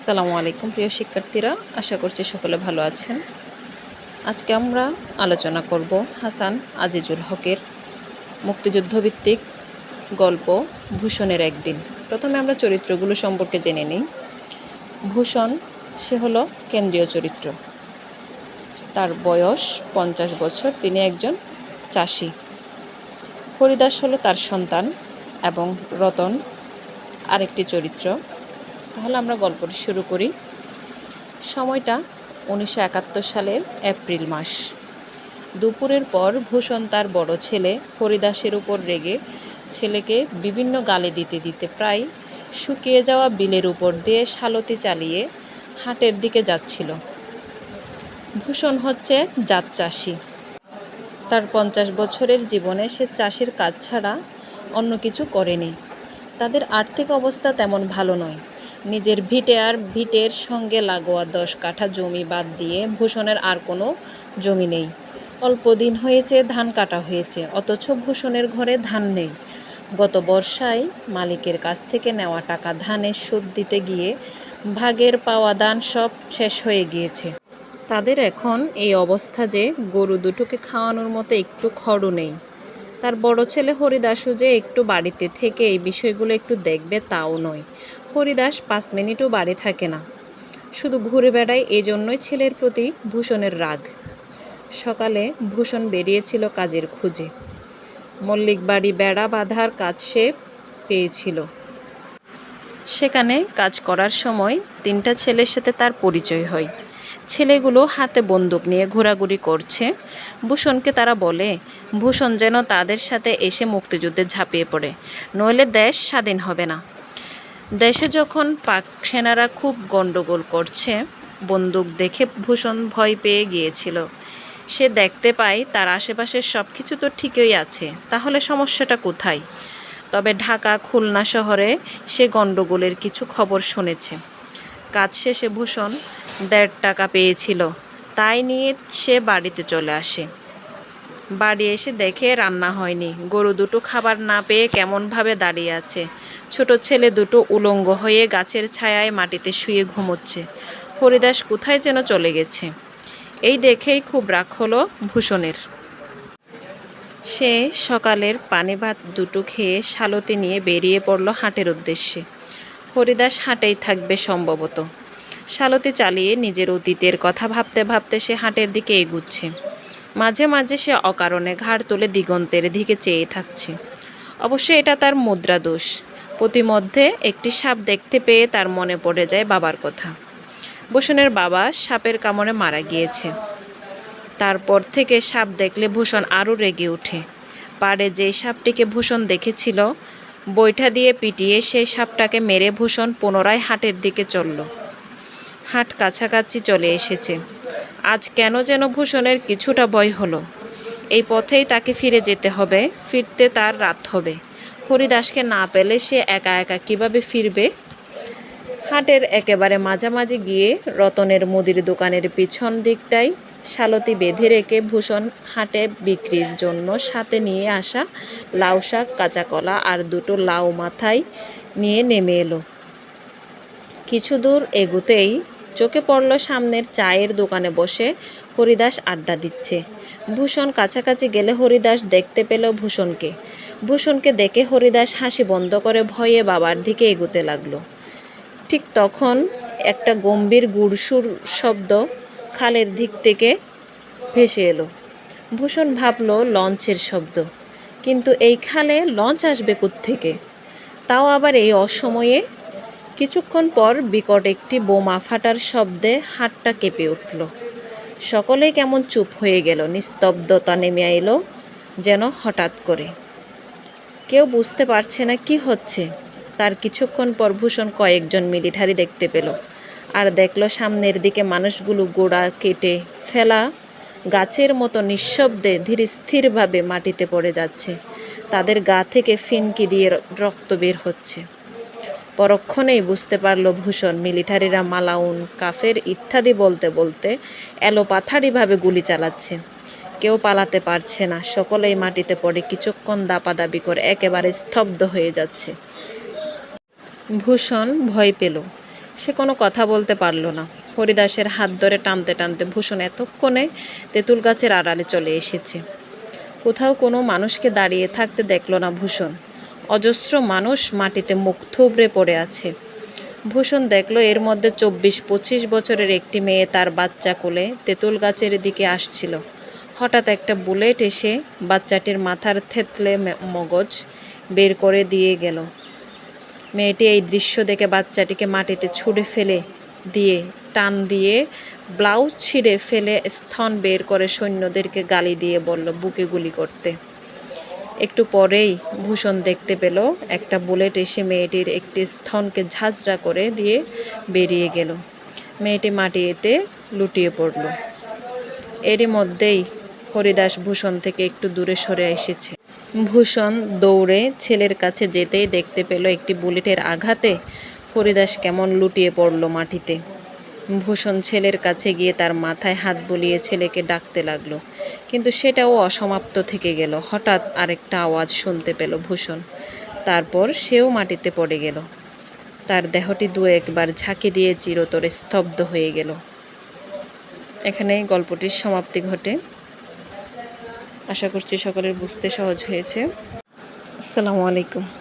আসসালামু আলাইকুম প্রিয় শিক্ষার্থীরা, আশা করছি সকলে ভালো আছেন। আজকে আমরা আলোচনা করব হাসান আজিজুল হকের মুক্তিযুদ্ধভিত্তিক গল্প ভূষণের একদিন। প্রথমে আমরা চরিত্রগুলো সম্পর্কে জেনে নিই। ভূষণ, সে হলো কেন্দ্রীয় চরিত্র। তার বয়স পঞ্চাশ বছর, তিনি একজন চাষি। হরিদাস হলো তার সন্তান এবং রতন আরেকটি চরিত্র। তাহলে আমরা গল্পটি শুরু করি। সময়টা উনিশশো একাত্তর সালের এপ্রিল মাস। দুপুরের পর ভূষণ তার বড় ছেলে হরিদাসের উপর রেগে ছেলেকে বিভিন্ন গালি দিতে দিতে প্রায় শুকিয়ে যাওয়া বিলের উপর দিয়ে শালতি চালিয়ে হাটের দিকে যাচ্ছিল। ভূষণ হচ্ছে জাত চাষি। তার পঞ্চাশ বছরের জীবনে সে চাষির কাজ ছাড়া অন্য কিছু করেনি। তাদের আর্থিক অবস্থা তেমন ভালো নয়। নিজের ভিটে আর ভিটের সঙ্গে লাগোয়া দশ কাঠা জমি বাদ দিয়ে ভূষণের আর কোনো জমি নেই। অল্প দিন হয়েছে, ধান কাটা হয়েছে, অথচ ভূষণের ঘরে ধান নেই। গত বর্ষায় মালিকের কাছ থেকে নেওয়া টাকা ধানের সুদ দিতে গিয়ে ভাগের পাওয়া দান সব শেষ হয়ে গিয়েছে। তাদের এখন এই অবস্থা যে গরু দুটোকে খাওয়ানোর মতো একটু খড়ও নেই। তার বড় ছেলে হরিদাসও যে একটু বাড়িতে থেকে এই বিষয়গুলো একটু দেখবে তাও নয়। হরিদাস পাঁচ মিনিটও বাড়ি থাকে না। শুধু ঘুরে বেড়ায় এই জন্যই ছেলের প্রতি ভূষণের রাগ। সকালে ভূষণ বেরিয়েছিল কাজের খুঁজে। মল্লিক বাড়ি বেড়া বাঁধার কাজ সে পেয়েছিল। সেখানে কাজ করার সময় তিনটা ছেলের সাথে তার পরিচয় হয়। ছেলেগুলো হাতে বন্দুক নিয়ে ঘোরাঘুরি করছে। ভূষণকে তারা বলে, ভূষণ যেন তাদের সাথে এসে মুক্তিযুদ্ধে ঝাঁপিয়ে পড়ে, নইলে দেশ স্বাধীন হবে না। দেশে যখন পাক সেনারা খুব গণ্ডগোল করছে, বন্দুক দেখে ভূষণ ভয় পেয়ে গিয়েছিল। সে দেখতে পায়, তার আশেপাশের সব কিছু তো ঠিকই আছে, তাহলে সমস্যাটা কোথায়? তবে ঢাকা, খুলনা শহরে সে গণ্ডগোলের কিছু খবর শুনেছে। কাজ শেষে ভূষণ দেড় টাকা পেয়েছিল। তাই নিয়ে সে বাড়িতে চলে আসে। বাড়ি এসে দেখে রান্না হয়নি। গরু দুটো খাবার না পেয়ে কেমনভাবে দাঁড়িয়ে আছে। ছোট ছেলে দুটো উলঙ্গ হয়ে গাছের ছায়ায় মাটিতে শুয়ে ঘুমোচ্ছে। হরিদাস কোথায় যেন চলে গেছে। এই দেখেই খুব রাগ হলো ভূষণের। সে সকালের পানি ভাত দুটো খেয়ে শালতি নিয়ে বেরিয়ে পড়ল হাটের উদ্দেশ্যে। হরিদাস হাটেই থাকবে সম্ভবত। শালতি চালিয়ে নিজের অতীতের কথা ভাবতে ভাবতে সে হাটের দিকে এগুচ্ছে। মাঝে মাঝে সে অকারণে ঘাড় তুলে দিগন্তের দিকে চেয়ে থাকছে। অবশ্য এটা তার মুদ্রা দোষ। প্রতিমধ্যে একটি সাপ দেখতে পেয়ে তার মনে পড়ে যায় বাবার কথা। ভূষণের বাবা সাপের কামড়ে মারা গিয়েছে। তারপর থেকে সাপ দেখলে ভূষণ আরও রেগে ওঠে। পাড়ে যে সাপটিকে ভূষণ দেখেছিল, বৈঠা দিয়ে পিটিয়ে সেই সাপটাকে মেরে ভূষণ পুনরায় হাটের দিকে চলল। হাট কাছাকাছি চলে এসেছে। আজ কেন যেন ভূষণের কিছুটা ভয় হলো। এই পথেই তাকে ফিরে যেতে হবে, ফিরতে তার রাত হবে। হরিদাসকে না পেলে সে একা একা কীভাবে ফিরবে? হাটের একেবারে মাঝামাঝি গিয়ে রতনের মুদির দোকানের পিছন দিকটায় শালতি বেঁধে রেখে ভূষণ হাটে বিক্রির জন্য সাথে নিয়ে আসা লাউ শাক, কাঁচা কলা আর দুটো লাউ মাথায় নিয়ে নেমে এলো। কিছু দূর এগুতেই চোখে পড়ল সামনের চায়ের দোকানে বসে হরিদাস আড্ডা দিচ্ছে। ভূষণ কাছাকাছি গেলে হরিদাস দেখতে পেল ভূষণকে। ভূষণকে দেখে হরিদাস হাসি বন্ধ করে ভয়ে বাবার দিকে এগুতে লাগল। ঠিক তখন একটা গম্ভীর গুড়সুর শব্দ খালের দিক থেকে ভেসে এলো। ভূষণ ভাবলো, লঞ্চের শব্দ। কিন্তু এই খালে লঞ্চ আসবে থেকে তাও আবার এই অসময়ে কিছুক্ষণ পর বিকট একটি বোমা ফাটার শব্দে হাটটা কেঁপে উঠল। সকলেই কেমন চুপ হয়ে গেল, নিস্তব্ধতা নেমে এলো যেন হঠাৎ করে। কেউ বুঝতে পারছে না কি হচ্ছে। তার কিছুক্ষণ পর ভূষণ কয়েকজন মিলিটারি দেখতে পেল আর দেখল সামনের দিকে মানুষগুলো গোড়া কেটে ফেলা গাছের মতো নিঃশব্দে ধীর স্থিরভাবে মাটিতে পড়ে যাচ্ছে। তাদের গা থেকে ফিনকি দিয়ে রক্ত বের হচ্ছে। পরক্ষণেই বুঝতে পারল ভূষণ, মিলিটারিরা মালাউন, কাফের ইত্যাদি বলতে বলতে এলোপাথারিভাবে গুলি চালাচ্ছে। কেউ পালাতে পারছে না, সকলেই মাটিতে পড়ে, কিছুক্ষণ দাপাদাপি করে একেবারে স্তব্ধ হয়ে যাচ্ছে। ভূষণ ভয় পেল। সে কোনো কথা বলতে পারল না। হরিদাসের হাত ধরে টানতে টানতে ভূষণ এতক্ষণে তেঁতুল গাছের আড়ালে চলে এসেছে। কোথাও কোনো মানুষকে দাঁড়িয়ে থাকতে দেখল না ভূষণ। অজস্র মানুষ মাটিতে মুখ থুবড়ে পড়ে আছে। ভূষণ দেখল এর মধ্যে চব্বিশ পঁচিশ বছরের একটি মেয়ে তার বাচ্চা কোলে তেঁতুল গাছের দিকে আসছিল। হঠাৎ একটা বুলেট এসে বাচ্চাটির মাথার থেতলে মগজ বের করে দিয়ে গেল। মেয়েটি এই দৃশ্য দেখে বাচ্চাটিকে মাটিতে ছুঁড়ে ফেলে দিয়ে, টান দিয়ে ব্লাউজ ছিঁড়ে ফেলে স্তন বের করে সৈন্যদেরকে গালি দিয়ে বলল, বুকে গুলি করতে। একটু পরেই ভূষণ দেখতে পেল, একটা বুলেট এসে মেয়েটির একটি স্থনকে ঝাঁঝরা করে দিয়ে বেরিয়ে গেল। মেয়েটি মাটিতে লুটিয়ে পড়ল। এরই মধ্যেই হরিদাস ভূষণ থেকে একটু দূরে সরে এসেছে। ভূষণ দৌড়ে ছেলের কাছে যেতেই দেখতে পেল একটি বুলেটের আঘাতে হরিদাস কেমন লুটিয়ে পড়ল মাটিতে। ভূষণ ছেলের কাছে গিয়ে তার মাথায় হাত বুলিয়ে ছেলেকে ডাকতে লাগল। কিন্তু সেটাও অসমাপ্ত থেকে গেল। হঠাৎ আরেকটা আওয়াজ শুনতে পেল ভূষণ। তারপর সেও মাটিতে পড়ে গেল। তার দেহটি দু একবার ঝাঁকি দিয়ে চিরতরে স্তব্ধ হয়ে গেল। এখানে গল্পটির সমাপ্তি ঘটে। আশা করছি সকলের বুঝতে সহজ হয়েছে। আসসালামু আলাইকুম।